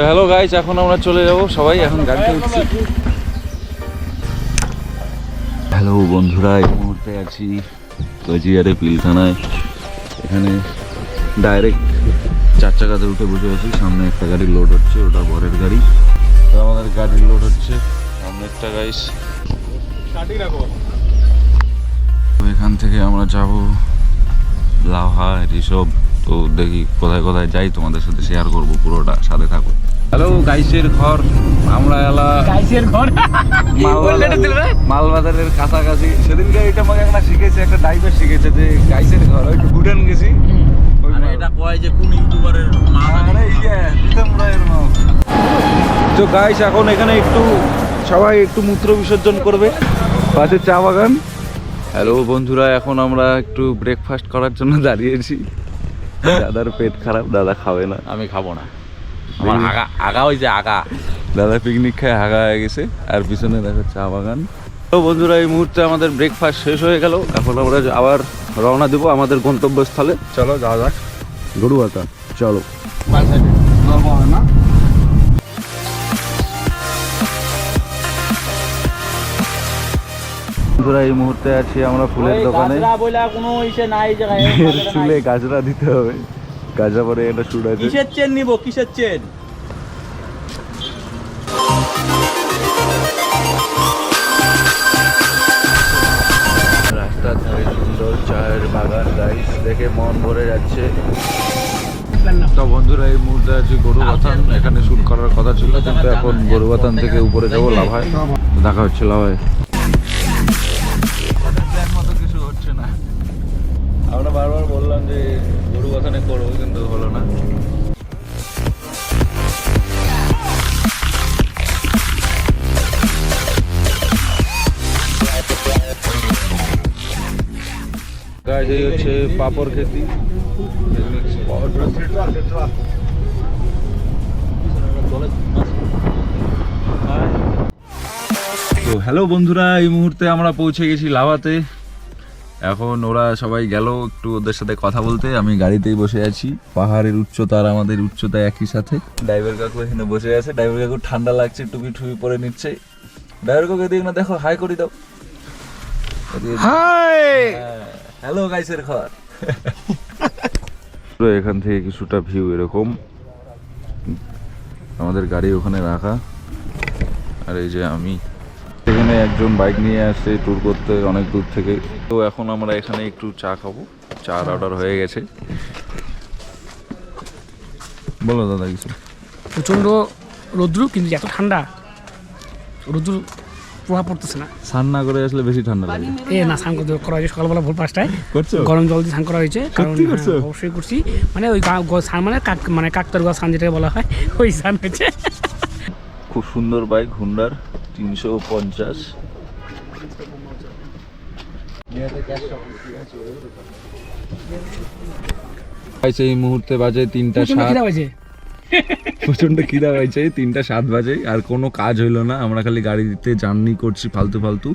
তো hello guys এখন আমরা চলে যাব সবাই এখন গাড়িতে উঠছি। হ্যালো বন্ধুরা এই মুহূর্তে আছি কোচবিহারে পিলখানায় এখানে ডাইরেক্ট চার চাকাতে উঠে বসে আছি সামনে একটা গাড়ি লোড হচ্ছে ওটা বরের গাড়ি। তো আমাদের গাড়ি লোড হচ্ছে সামনে একটা গাইস তো এখান থেকে আমরা যাব লাভা ঋষভ তো দেখি কোথায় কোথায় যাই তোমাদের সাথে শেয়ার করব পুরোটা সাথে থাকো। হ্যালো গাইসের ঘর আমরা এলা গাইসের ঘর? মালবাজার- মালবাজারের কাছাকাছি। সেদিনকে এটা আমাকে একটা শিখেছে একটা ড্রাইভার শিখেছে যে গাইসের ঘর একটু ভুটান গেছি। এটা কয় যে কোন ইউটিউবারের মা আরে ইয়ে, প্রীতম রায়ের মা। তো গাইস এখন এখানে একটু সবাই একটু মূত্র বিসর্জন করবে। পাশে চা বাগান। হ্যালো বন্ধুরা এখন আমরা একটু ব্রেকফাস্ট করার জন্য দাঁড়িয়েছি। দাদার পেট খারাপ দাদা খাবে না। আমি খাব না। আমার আগা আগা হয়েছে আগা। দাদা পিকনিক খায় হাগা হয়ে গেছে। আর পিছনে দেখো চা বাগান। তো বন্ধুরা এই মুহূর্তে আমাদের ব্রেকফাস্ট শেষ হয়ে গেল। এখন আমরা আবার রওনা দেবো আমাদের গন্তব্যস্থলে। চলো যাওয়া যাক। গরুয়াতা চলো। বন্ধুরা এই মুহূর্তে আছি আমরা ফুলের দোকানে। চুলে গাজরা দিতে হবে। গাজরা পরে এটা শুট আছে। কিসের চেন নিব? কিসের চেন? রাস্তার ধারে সুন্দর চায়ের বাগান গাইস দেখে মন ভরে যাচ্ছে। তো বন্ধুরা এই মুহূর্তে আছি গরুবাথান। এখানে শুট করার কথা ছিল কিন্তু এখন গরুবাথান থেকে উপরে যাব লাভায় দেখা হচ্ছে লাভায় যে গরুবাথানে করব কিন্তু হলো না। এই হচ্ছে পাপড় খেতি। তো হ্যালো বন্ধুরা, এই মুহূর্তে আমরা পৌঁছে গেছি লাভাতে। এখন ওরা সবাই গেল একটু ওদের সাথে কথা বলতে। আমি গাড়িতেই বসে আছি। পাহাড়ের উচ্চতা আর আমাদের উচ্চতা একই সাথে। ড্রাইভার কাকু এখানে বসে আছে। ড্রাইভার কাকু ঠান্ডা লাগছে টুপি টুপি পরে নিচ্ছে। ড্রাইভার কাকু এদিকে না দেখো হাই করে দাও। হাই! হ্যালো গাইসের ঘর। পুরো এখান থেকে কিছুটা ভিউ এরকম। আমাদের গাড়ি ওখানে রাখা। আর এই যে আমি। এখানে একজন বাইক নিয়ে আসছে ট্যুর করতে অনেক দূর থেকে। তো এখন আমরা এখানে একটু চা খাব। চার অর্ডার হয়ে গেছে। বলো দাদা কিছু। প্রচণ্ড রৌদ্র কিন্তু এত ঠান্ডা রৌদ্র প্রভাব পড়তেছে না। স্নান না করে আসলে বেশি ঠান্ডা লাগে। এ না স্নান করতে করা হয়েছে সকালবেলা ভোর পাঁচটায়। করছ? গরম জল দিয়ে স্নান করা হয়েছে কারণ? হ্যাঁ, অবশ্যই করছি। মানে ওই গা- গ- স্নান মানে কাক মানে কাকতার গোয়া স্নান যেটাকে বলা হয় ওই স্নান হয়েছে। খুব সুন্দর বাইক হুন্ডার। তিনশো পঞ্চাশ। এই মুহূর্তে বাজে তিনটা সাত। প্রচণ্ড খিদা হয়েছে তিনটা সাত বাজে আর কোনো কাজ হইল না। আমরা খালি গাড়িতে জার্নি করছি ফালতু ফালতু।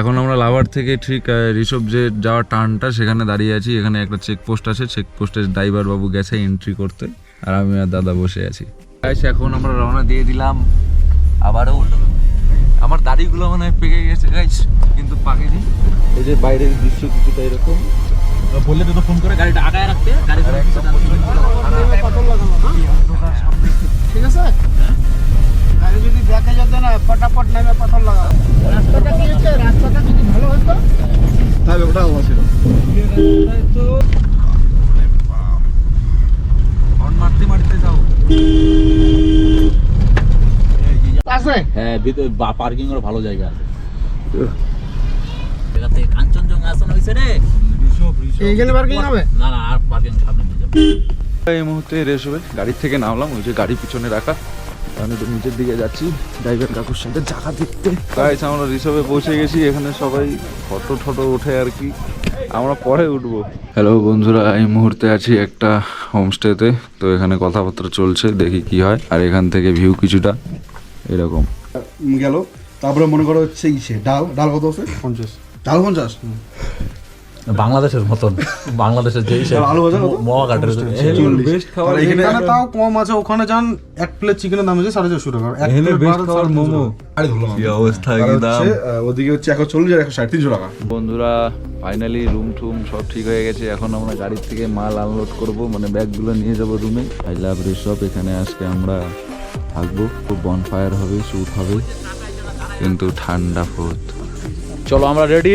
এখন আমরা লাভার থেকে ঠিক ঋষভ যে যাওয়ার টার্নটা সেখানে দাঁড়িয়ে আছি। এখানে একটা চেকপোস্ট আছে। চেকপোস্টে ড্রাইভার বাবু গেছে এন্ট্রি করতে। আর আমি আর দাদা বসে আছি। এখন আমরা রওনা দিয়ে দিলাম। আবারও আমার দাড়িগুলো মনে হয় পেকে গেছে গাইস কিন্তু পাকেনি। এই যে বাইরের দৃশ্য কিছুটা এরকম। বললে তো ফোন করে গাড়িটা আগায় রাখতে গাড়ি আর একদম ঠিক আছে? গাড়ি যদি দেখা যেত না পটাপট নামে পাথর লাগাবো রাস্তাটা কি হচ্ছে? রাস্তাটা যদি ভালো হতো আছে? হ্যাঁ ভিতরে পার্কিং এর ভালো জায়গা আছে। এটাতে কাঞ্চনজঙ্ঘা আসন হইছে রে। এইখানে পার্কিং হবে? না না আর পার্কিং সামনে নিয়ে যাব। এই মুহূর্তে রেস হবে। গাড়ির থেকে নামলাম ওই যে গাড়ি পিছনে রাখা। আমি একটু নিচের দিকে যাচ্ছি ড্রাইভার কাকুর সাথে জায়গা দেখতে। গাইস আমরা রিসবে পৌঁছে গেছি। এখানে সবাই ফটো ফটো ওঠে আর কি। আমরা পরে উঠবো। হ্যালো বন্ধুরা এই মুহূর্তে আছি একটা হোমস্টেতে তো। এখানে কথাবার্তা চলছে দেখি কি হয়। আর এখান থেকে ভিউ কিছুটা। এরকম। গেল। তারপরে মনে করো হচ্ছে ইসে ডাল ডাল কত আছে? পঞ্চাশ। ডাল পঞ্চাশ? বাংলাদেশের মতন। বাংলাদেশের যেই সে আলু ভাজা কত? বেস্ট খাবার এখানে এখানে তাও কম আছে। ওখানে যান এক প্লেট চিকেনের দাম হচ্ছে সাড়ে চারশো টাকা। এক বেস্ট খাবার মোমো। আরে ধরলাম কি অবস্থা কি দাম? ওদিকে হচ্ছে একশো চল্লিশ আর একশো ষাট তিনশো টাকা। বন্ধুরা ফাইনালি রুম টুম সব ঠিক হয়ে গেছে। এখন আমরা গাড়ির থেকে মাল আনলোড করব। মানে ব্যাগগুলো নিয়ে যাব রুমে আই লাভ রিসব এখানে আজকে আমরা থাকব খুব বনফায়ার হবে শ্যুট হবে কিন্তু ঠান্ডা বহুত। চলো আমরা রেডি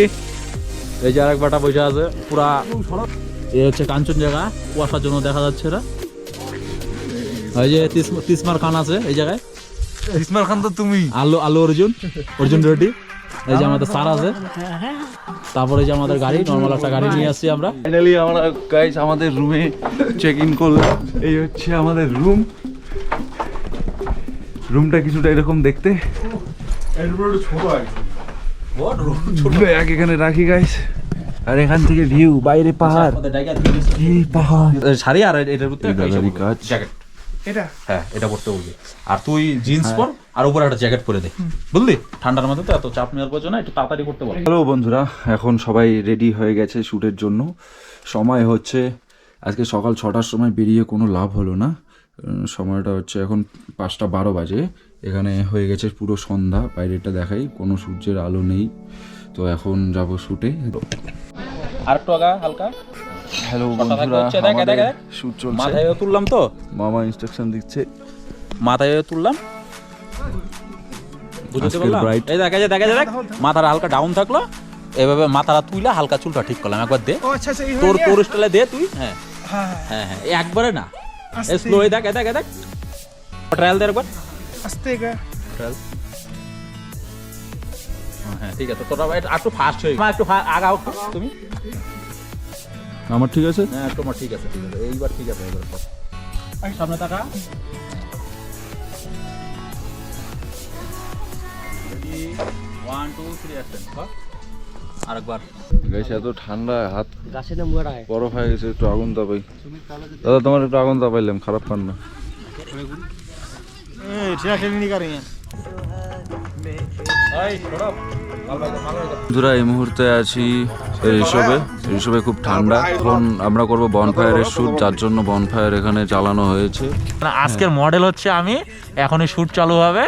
এই যে আরেক বাটা বসে আছে পুরা এ হচ্ছে কাঞ্চন জায়গা কুয়াশার জন্য দেখা যাচ্ছে না। এই যে তিসমার খান আছে এই জায়গায়। ইসমাল খান তো তুমি। আলু আলু অর্জুন অর্জুন রেডি এই যে আমাদের স্যার আছে। তারপরে যে আমাদের গাড়ি নর্মাল একটা গাড়ি নিয়ে আসছি আমরা। ফাইনালি আমরা গাইস আমাদের রুমে চেক ইন করলাম। এই হচ্ছে আমাদের রুম রুমটা কিছুটা এরকম দেখতে। ব্যাগ এখানে রাখি গাইস আর এখান থেকে ভিউ বাইরে পাহাড়। এই পাহাড়। শাড়ি আর এটার উপরে কাজ। জ্যাকেট হ্যাঁ এটা পড়তে বলবি। আর তুই জিন্স পর আর উপরে একটা জ্যাকেট পরে দে। বুঝলি? ঠান্ডার মধ্যে তো এত চাপ নেওয়ার প্রয়োজন না একটু তাড়াতাড়ি করতে বল। হ্যালো বন্ধুরা। এখন সবাই রেডি হয়ে গেছে শ্যুটের জন্য। সময় হচ্ছে আজকে সকাল ছটার সময় বেরিয়ে কোনো লাভ হলো না। সময়টা হচ্ছে এখন পাঁচটা বারো বাজে। এখানে হয়ে গেছে পুরো সন্ধ্যা বাইরেটা দেখাই কোনো সূর্যের আলো নেই। তো এখন যাব শ্যুটে আর একটু আগা হালকা। হ্যালো বন্ধুরা। শ্যুট চলছে মাথায় তুললাম তো। মামা ইনস্ট্রাকশন দিচ্ছে। মাথায় তুললাম। বুঝতে পারলাম। এই দেখ এই যে দেখ। এই মাথাটা হালকা ডাউন থাকল। এভাবে মাথাটা তুইলা হালকা চুলটা ঠিক করলাম। একবার দে। আচ্ছা আচ্ছা তোর হয়ে তোর স্টাইলে দে তুই। হ্যাঁ। হ্যাঁ হ্যাঁ। হ্যাঁ এই একবারে না। স্লো এই দেখ দেখ দেখ ট্রায়াল দে একবার আস্তে গা ট্রায়াল হ্যাঁ ঠিক আছে তোরা একটু ফাস্ট হয়ে একটু আগাও তুমি আমার ঠিক আছে হ্যাঁ তোমার ঠিক আছে ঠিক আছে এইবার ঠিক আছে কর। সামনে তাকা ওয়ান টু থ্রি অ্যাকশন আরেকবার। গাইস এত ঠান্ডা হাত বরফ হয়ে গেছে একটু আগুন তাপাই। দাদা তোমার একটু আগুন তাপাইলাম খারাপ পান না। বন্ধুরা এই মুহূর্তে আছি ঋষভে ঋষভে খুব ঠান্ডা। এখন আমরা করব বনফায়ারের শুট যার জন্য বনফায়ার এখানে চালানো হয়েছে। আজকের মডেল হচ্ছে আমি। এখনই শুট চালু হবে।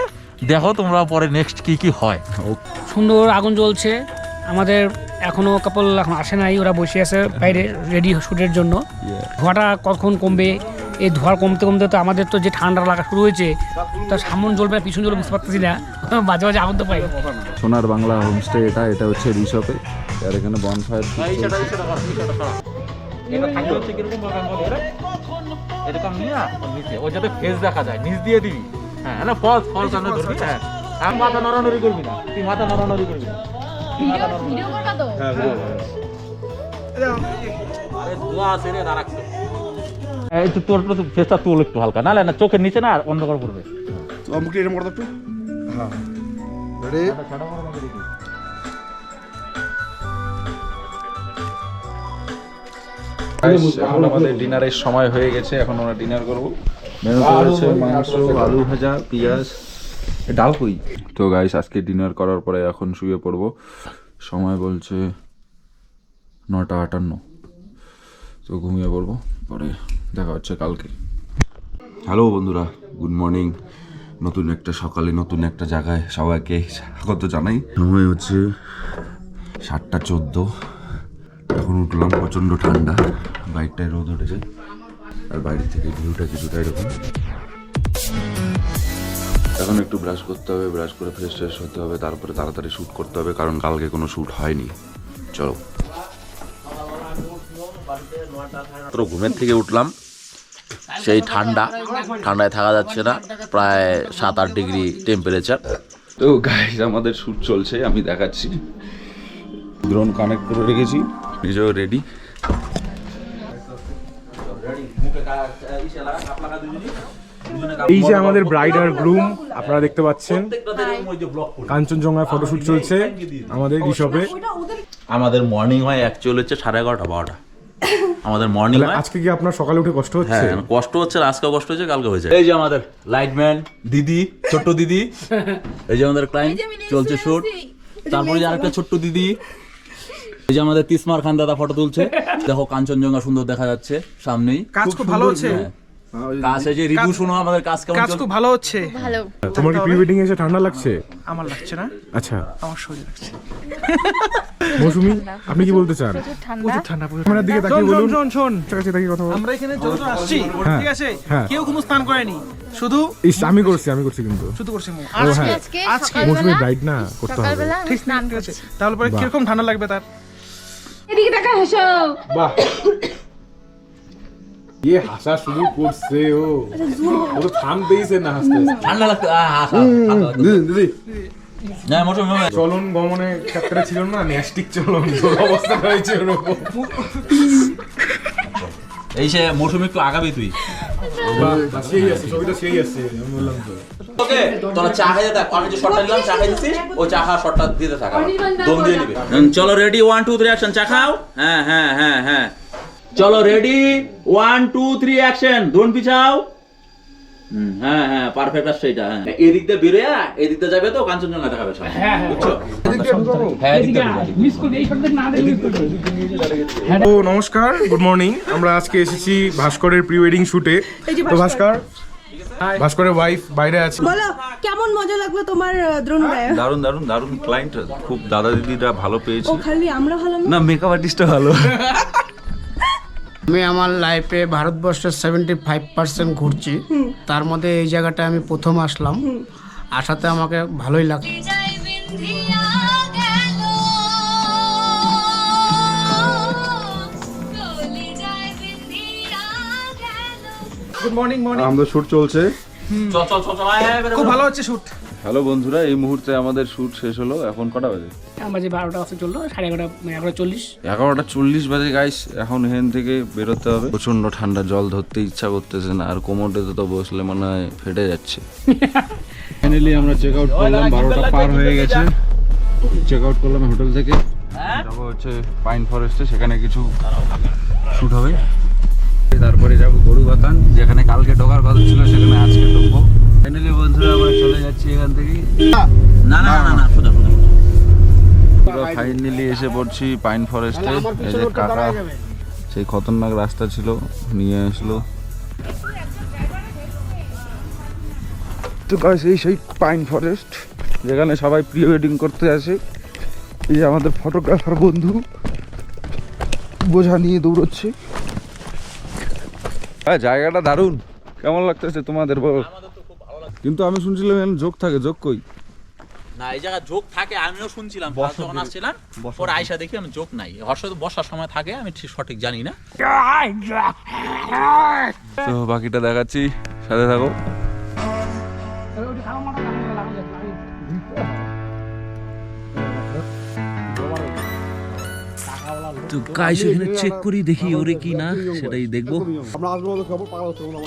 দেখো তোমরা পরে নেক্সট কি কি হয়। সুন্দর আগুন জ্বলছে। আমাদের এখনও কাপল এখন আসে নাই ওরা বসে আছে বাইরে রেডি শুটের জন্য। ধোঁয়াটা কখন কমবে? এই ধোঁয়া কমতে কমতে তো আমাদের তো যে ঠান্ডা লাগা শুরু হয়েছে তা সামন জ্বলবে না পিছন জ্বলবে বুঝতে পারতেছি না। মাঝে মাঝে আগুন তো পাই। সোনার বাংলা হোমস্টে এটা এটা হচ্ছে ঋষভে আর এখানে বনফায়ার এটা থাকলে হচ্ছে কীরকম ভাবে? এরকম নিয়ে ওর নিচে, ও যাতে ফেস দেখা যায় নিচ দিয়ে দিবি। হ্যাঁ না ফলস ফলস আমি ধরবি। হ্যাঁ। আমি মাথা নড়ানড়ি করবি না। তুই মাথা নড়ানড়ি করবি না। তুই ভিডিও করবা তো? আরে ধোয়া আছে রে দাঁড়াচ্ছে এই তোর তো ফেসটা তুল একটু হালকা। না না চোখের নিচে না অন্ধকার পড়বে। তো এরকম করতো একটু। হ্যাঁ। এখন আমাদের ডিনারের সময় হয়ে গেছে। এখন আমরা ডিনার করব। মেনুতে রয়েছে মাংস আলু ভাজা পেঁয়াজ। ডাল কই? তো গাইস আজকে ডিনার করার পরে এখন শুয়ে পড়ব। সময় বলছে নটা আটান্ন। তো ঘুমিয়ে পড়ব, পরে দেখা হচ্ছে কালকে। হ্যালো বন্ধুরা গুড মর্নিং নতুন একটা সকালে নতুন একটা জায়গায় সবাইকে স্বাগত জানাই। সময় হচ্ছে সাতটা চোদ্দ। এখন উঠলাম, প্রচণ্ড ঠান্ডা। বাইকটায় রোদ উঠেছে। আর বাইরে থেকে ভিউটা কিছুটা এরকম। এখন একটু ব্রাশ করতে হবে ব্রাশ করে ফ্রেশ ট্রেশ হতে হবে তারপরে তাড়াতাড়ি শ্যুট করতে হবে কারণ কালকে কোনো শ্যুট হয়নি। চলো। মাত্র ঘুমের থেকে উঠলাম। সেই ঠান্ডা ঠান্ডায় থাকা যাচ্ছে না প্রায় সাত আট ডিগ্রি টেম্পারেচার তো গাইজ আমাদের শ্যুট চলছে আমি দেখাচ্ছি। ড্রোন কানেক্ট করে রেখেছি নিজেও রেডি এই যে আমাদের ব্রাইড আর গ্রুম আপনারা দেখতে পাচ্ছেন। কাঞ্চনজঙ্ঘায় ফটোশুট চলছে আমাদের ঋষভে আমাদের মর্নিং হয় অ্যাকচুয়ালি হচ্ছে সাড়ে এগারোটা বারোটা। আমাদের মর্নিং হয় আজকে কি আপনার সকালে উঠে কষ্ট হচ্ছে? হ্যাঁ কষ্ট হচ্ছে আজকে কষ্ট হচ্ছে কালকে হয়েছে। এই যে আমাদের লাইটম্যান দিদি ছোট্ট দিদি। এই যে আমাদের ক্লায়েন্ট চলছে শুট তারপরে যে আরেকটা ছোট্ট দিদি। এই যে আমাদের তিসমার খান দাদা ফটো তুলছে। দেখো কাঞ্চনজঙ্ঘা সুন্দর দেখা যাচ্ছে সামনেই। কাজ খুব ভালো হচ্ছে? হ্যাঁ। কাজ এই যে রিভিউ শুনো আমাদের কাজ কেমন কাজ খুব ভালো হচ্ছে। ভালো। তোমার কি প্রি ওয়েডিং এসে ঠান্ডা লাগছে? আমার লাগছে না। আচ্ছা। আমার শরীর লাগছে। মৌসুমি আপনি কি বলতে চান? প্রচুর ঠান্ডা। প্রচুর ক্যামেরার দিকে তাকিয়ে বলুন। শোন। শোন কাছে তাকিয়ে কথা আমরা এখানে যতজন আসছি হ্যাঁ, ঠিক আছে? হ্যাঁ। কেউ কোনো স্নান করেনি। শুধু ইস আমি করছি আমি করছি কিন্তু। শুধু করছে আজকে হ্যাঁ। আজকে মৌসুমি ব্রাইট না করতে হবে। ঠিক আছে। তাহলে পরে কীরকম ঠান্ডা লাগবে তার? এদিকে টাকা হেসো। বাহ। ইয়ে হাসা শুরু করছে ও ও তো থামতেইছে না হাসতে ঠান্ডা ঠান্ডা লাগছে। দিদি মৌসুমী, মৌসুমী। চলন গমনে চ্যাপ্টারে ছিল না ন্যাস্টিক চলন অবস্থা হয়েছে ওরকম এই সে মৌসুমী একটু আগাবি তুই সেই আছে ছবিটা সেই আছে আমি বললাম তো ওকে তোরা চা খাইতে থাক আমি যে শটটা নিলাম চা খাইতেছিস ও চা খাওয়া শটটা দিতে থাক আবার। দম দিয়ে নিবে চলো ready one two three action চা খাও হ্যাঁ হ্যাঁ হ্যাঁ হ্যাঁ চলো ready one two three action দোন পিছাও হ্যাঁ হ্যাঁ পারফেক্ট আসছে এটা হ্যাঁ। এদিক দিয়ে বেরোয় এদিক দিয়ে যাবে তো কাঞ্চনজঙ্ঘা দেখাবে সব। বুঝছ? হ্যাঁ করবে। ও নমস্কার গুড মর্নিং আমরা আজকে এসেছি ভাস্করের প্রি ওয়েডিং শুটে তো ভাস্কর। ভাস্করের ওয়াইফ বাইরে আছে। বলো কেমন মজা লাগল তোমার আহ, দ্রোণ গায়ে? দারুণ দারুণ দারুণ ক্লায়েন্ট খুব দাদা দিদিরা ভালো পেয়েছি। ও খালি আমরা না? না মেকআপ আর্টিস্টটা ভালো। আমি আমার লাইফে ভারতবর্ষের সেভেন্টি ফাইভ পার্সেন্ট ঘুরছি তার মধ্যে এই জায়গাটা আমি প্রথম আসলাম। আসাতে আমাকে ভালোই লাগছে গুড মর্নিং মর্নিং আমাদের শুট চলছে। খুব ভালো হচ্ছে শুট হ্যালো বন্ধুরা এই মুহূর্তে আমাদের শুট শেষ হলো। এখন কটা বাজে? যে বারোটা অবস্থা চলল সাড়ে এগারোটা মানে এগারোটা চল্লিশ। এগারোটা চল্লিশ বাজে গাইস এখন হেন থেকে বেরোতে হবে। প্রচণ্ড ঠান্ডা জল ধরতে ইচ্ছা করতেছে না। আর কোমরটাতে তো বসলে মনে হয় ফেটে যাচ্ছে। ফাইনালি আমরা চেক আউট করলাম বারোটা পার হয়ে গেছে। চেক আউট করলাম হোটেল থেকে। যাব হচ্ছে পাইন ফরেস্টে সেখানে কিছু শুট হবে। তারপরে যাব গরু বাতান যেখানে কালকে ঢোকার কথা ছিল সেখানে আজকে ঢুকবো। ফাইনালি বন্ধুরা আমরা চলে যাচ্ছি এখান থেকে। না না না না সোজা সোজা ফাইনালি এসে পড়ছি পাইন ফরেস্টে এই যে কাকা সেই খতরনাক রাস্তা ছিল নিয়ে আসলো। তো গাইস এই সেই পাইন ফরেস্ট যেখানে সবাই প্রি ওয়েডিং করতে আসে। এই যে আমাদের ফটোগ্রাফার বন্ধু বোঝা নিয়ে দৌড়চ্ছে। হ্যাঁ জায়গাটা দারুণ। কেমন লাগতেছে তোমাদের বলো? কিন্তু আমি শুনছিলাম এখানে যোগ থাকে যোগ কই? না এই জায়গা যোগ থাকে আমিও শুনছিলাম। যখন আসছিলাম পরে আয়সা দেখি আমি যোগ নাই। হর্ষ তো বসার সময় থাকে আমি ঠিক সঠিক জানি না। তো বাকিটা দেখাচ্ছি সাথে থাকো। তো গাইস এখানে চেক করি দেখি ওরে কি না সেটাই দেখব। আমরা আসব খবর পাগল হচ্ছে আমরা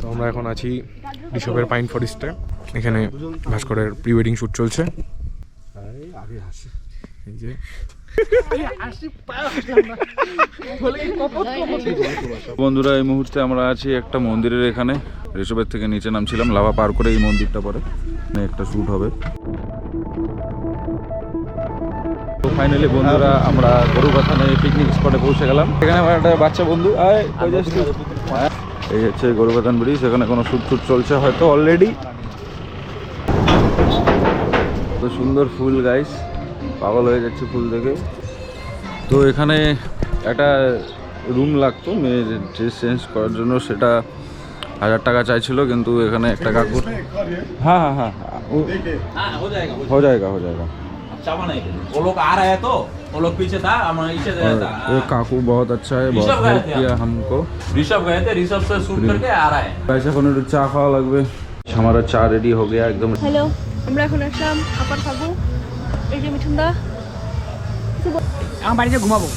তো আমরা এখন আছি ঋষভের পাইন ফরেস্টে এখানে ভাস্করের প্রি ওয়েডিং শুট চলছে। এই যে। বন্ধুরা এই মুহূর্তে আমরা আছি একটা মন্দিরের এখানে। ঋষভের থেকে নিচে নামছিলাম লাভা পার করে এই মন্দিরটা পরে। একটা শ্যুট হবে। তো ফাইনালি বন্ধুরা, আমরা গরু কথানে পিকনিক স্পটে পৌঁছে গেলাম। এখানে আমার একটা বাচ্চা বন্ধু, আয় এই হচ্ছে গরু কথান ব্রিজ এখানে কোনো শ্যুট শ্যুট চলছে হয়তো অলরেডি তো সুন্দর ফুল গাইস পাগল হয়ে যাচ্ছে ফুল দেখে। তো এখানে একটা রুম লাগতো মেয়ের ড্রেস চেঞ্জ করার জন্য, সেটা হাজার টাকা চাইছিল কিন্তু এখানে একটা কাকুর হ্যাঁ হ্যাঁ হ্যাঁ ও- हाँ हो जाएगा हो हो जाएगा हो जाएगा चावा नहीं वो लोग आ रहे हैं तो वो लोग पीछे था हम इसे और था ये काकू बहुत अच्छा है बहुत ऋषभ गए हेल्प थे किया हमको ऋषभ गए थे ऋषभ से शूट करके आ रहा है ऐसा কোনো একটু চা খাওয়া লাগবে हमारा চা রেডি हो गया एकदम হ্যালো আমরা এখন আসলাম আপার খাবো এই যে মিঠুনদা আমার বাড়িতে ঘুমাবো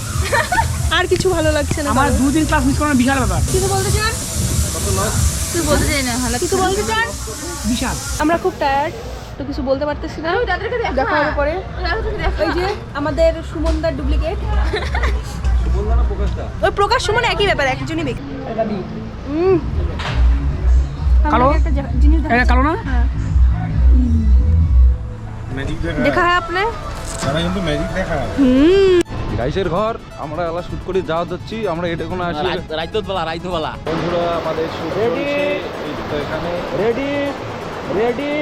আর কিছু ভালো লাগছে না আমার দুদিন ক্লাস মিস করানো বিশাল ব্যাপার কিছু বলতে চান তুই বলতে চাই না হালাত কিছু বলতে চান? বিশাল। আমরা খুব টায়ার্ড তো কিছু বলতে পারতেছি না। দেখা হবে পরে। ওই যে আমাদের সুমনদার ডুপ্লিকেট ওই প্রকাশ সুমন একই ব্যাপার একজনই হুম কালো? এটা কালো না? হ্যাঁ। দেখা দেখা হয় আপনি তারা কিন্তু ম্যাজিক দেখায় গাইসের ঘর আমরা এলা শুট করে যাওয়া যাচ্ছি আমরা এটা কোনো আসি রাইতত বেলা রাইত বেলা বন্ধুরা আমাদের শুট তো এখানে। Ready ready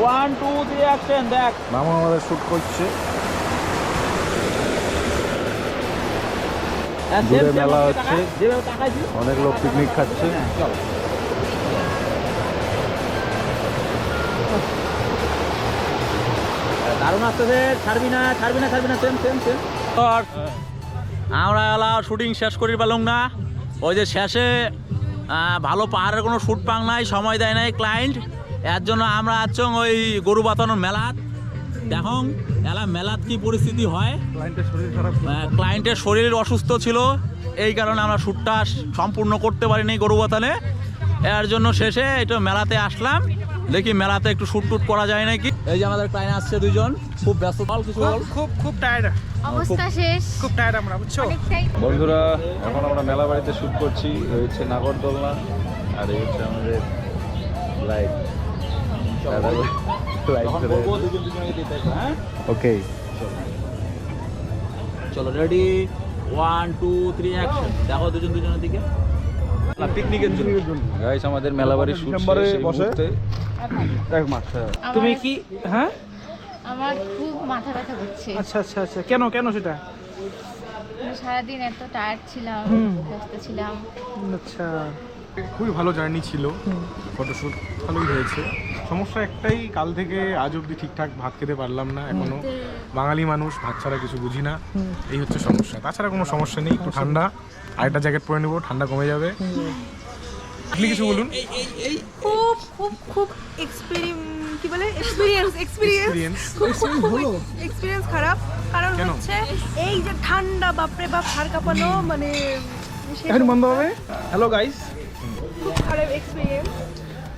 one two three action দেখ। মামা আমাদের শুট করছে। দূরে মেলা হচ্ছে। অনেক লোক পিকনিক খাচ্ছে। দারুণ আসতেছে ছাড়বি না ছাড়বি না ছাড়বি না সেম সেম সেম আমরা এলা শুটিং শেষ করি পেলাম না। ওই যে শেষে ভালো পাহাড়ের কোনো শ্যুট পাং নাই সময় দেয় নাই ক্লায়েন্ট এর জন্য আমরা আছো ওই গরু বাতানোর মেলাত। দেখুন এলা মেলাত কি পরিস্থিতি হয়। ক্লায়েন্টের শরীর অসুস্থ ছিল। এই কারণে আমরা শ্যুটটা সম্পূর্ণ করতে পারিনি গরু বাতানে এর জন্য শেষে এটা মেলাতে আসলাম। দেখি মেলাতে একটু শুট টুট করা যায় নাকি? এই যে আমাদের ক্লায়েন্ট আসছে দুজন খুব ব্যস্ত। বল কিছু বল। খুব খুব টায়ার্ড অবস্থা শেষ। খুব টায়ার্ড আমরা বুঝছ? বন্ধুরা এখন আমরা মেলা বাড়িতে শুট করছি। হচ্ছে নাগরদোলনা আর এই হচ্ছে আমাদের লাইট হ্যাঁ? ওকে চলো ready one two three action দেখো দুজন দুজনের দিকে। পিকনিকের জন্য। গাইস আমাদের মেলা বাড়ি শুট শেষে বসে। তুমি কি হ্যাঁ? আমার খুব মাথা ব্যথা করছে। আচ্ছা আচ্ছা আচ্ছা। কেন কেন সেটা? সারাদিন এত টায়ার্ড ছিলাম ব্যস্ত ছিলাম। আচ্ছা। খুবই ভালো জার্নি ছিল। ফটোশ্যুট ভালোই হয়েছে। সমস্যা একটাই কাল থেকে আজ অবধি ঠিকঠাক ভাত খেতে পারলাম না এখনও। বাঙালি মানুষ ভাত ছাড়া কিছু বুঝি না। এই হচ্ছে সমস্যা। তাছাড়া কোনো সমস্যা নেই একটু ঠান্ডা। আরেকটা জ্যাকেট পরে নেব ঠান্ডা কমে যাবে। আপনি কিছু বলুন? খুব খুব খুব এক্সপেরিম কি বলে? এক্সপিরিয়েন্স এক্সপিরিয়েন্স এক্সপিরিয়েন্স খুব এক্সপিরিয়েন্স খারাপ। কারণ হচ্ছে এই যে ঠান্ডা বাপরে বাপ হাড় কাঁপানো মানে এখন বন্ধ হবে? হ্যালো গাইস খুব খারাপ এক্সপিরিয়েন্স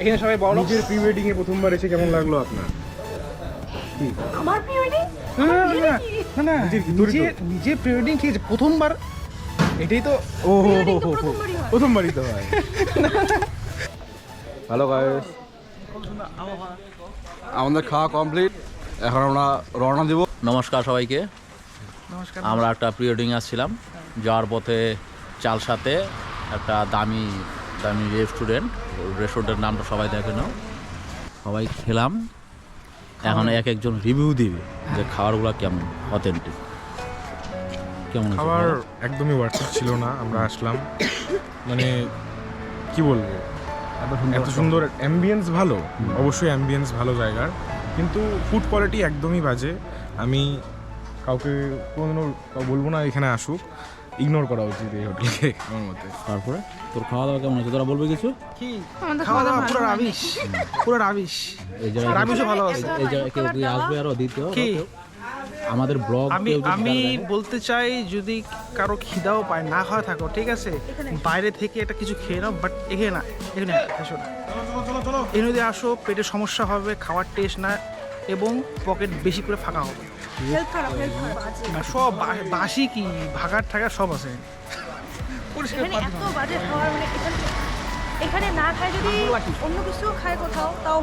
এখানে সবাই বড় নিজের প্রি ওয়েডিং এ প্রথমবার এসে কেমন লাগল আপনার? আমার প্রি ওয়েডিং না না নিজের নিজে প্রি ওয়েডিং ঠিক আছে প্রথমবার এটাই তো ও প্রথমবারই তো হয় হ্যালো গাইস আমাদের খাওয়া কমপ্লিট এখন আমরা রওনা দিব নমস্কার সবাইকে নমস্কার আমরা একটা প্রি ওয়েডিং আসছিলাম যাওয়ার পথে চাল সাথে একটা দামি দামি রেস্টুরেন্ট রেস্টুরেন্টের নামটা সবাই দেখে নাও সবাই খেলাম এখন এক একজন রিভিউ দিবে যে খাবারগুলো কেমন অথেন্টিক কেমন খাবার? একদমই ওয়ার্থিট ছিল না আমরা আসলাম। মানে কি বলব? এত সুন্দর অ্যাম্বিয়েন্স ভালো অবশ্যই অ্যাম্বিয়েন্স ভালো জায়গার। কিন্তু ফুড কোয়ালিটি একদমই বাজে। আমি কাউকে কোনো বলব না এখানে আসুক। ইগনোর করা উচিত এই হোটেলকে আমার মতে। তারপরে? তোর খাওয়া দাওয়া কেমন হয়েছে? তোরা বলবে কিছু? কি? খাওয়া দাওয়া পুরো রাবিশ। পুরো রাবিশ। এই জায়গায় রাবিশও ভালো আছে। এই জায়গায় কেউ আসবে আরও দ্বিতীয় আমাদের ব্লগ আমি আমি বলতে চাই যদি কারও খিদাও পায় না খাওয়া থাকো ঠিক আছে? বাইরে থেকে একটা কিছু খেয়ে নাও বাট এখানে না এখানে আসো না। এখানে যদি আসো পেটের সমস্যা হবে খাওয়ার টেস্ট না এবং পকেট বেশি করে ফাঁকা হবে। সব বাসি কি ভাগার ঠাগার সব আছে। এখানে মানে এখানে না খায় যদি অন্য কিছু খায় কোথাও তাও